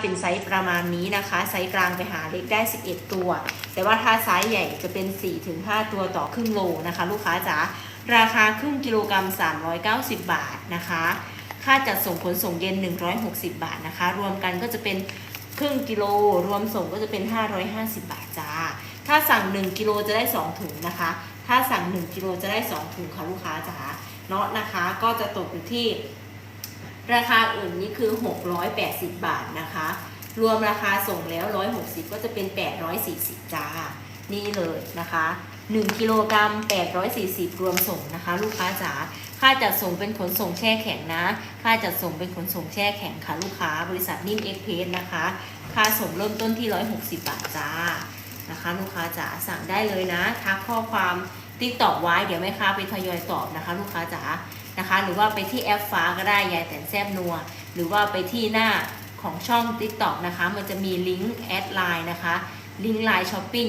เป็นไซส์ประมาณนี้นะคะ ไซส์กลางไปหาเล็กได้ 11 ตัว แต่ว่าถ้าไซส์ใหญ่จะเป็น 4-5 ตัวต่อครึ่งโลนะคะ ลูกค้าจ๋าราคาครึ่งกิโลกรัม 390 บาทนะคะ ค่าจัดส่งขนส่งเย็น 160 บาทนะคะ รวมกันก็จะเป็นครึ่งกิโล รวมส่งก็จะเป็น 550 บาทจ้า ถ้าสั่ง 1 กิโลจะได้ 2 ถุงนะคะ ถ้าสั่ง 1 กิโลจะได้ 2 ถุงค่ะลูกค้าจ๋าเนาะนะคะ ก็จะตกอยู่ที่ ราคาอื่นนี่คือ 680 บาทนะคะ รวมราคาส่งแล้ว 160 ก็จะเป็น 840 จ้า นี่เลยนะคะ 1กิโลกรัม840 รวมส่งนะคะ ลูกค้าจ๋า ค่าจัดส่งเป็นขนส่งแช่แข็งนะ ค่าจัดส่งเป็นขนส่งแช่แข็งค่ะ ลูกค้า บริษัทนิ่มเอ็กเพสนะคะ ค่าส่งเริ่มต้นที่ 160 บาทจ้า นะคะ ลูกค้าจ๋า สั่งได้เลยนะ ทักข้อความ ติ๊กตอกไว้เดี๋ยวแม่ค้าไปทยอยตอบนะคะ ลูกค้าจ๋านะคะ หรือว่าไปที่แอปฟ้าก็ได้ยายแต่แซบนัว หรือว่าไปที่หน้าของช่องติ๊กตอกนะคะ มันจะมีลิงก์แอดไลน์นะคะ ลิงก์ไลน์ช้อปปิ้ง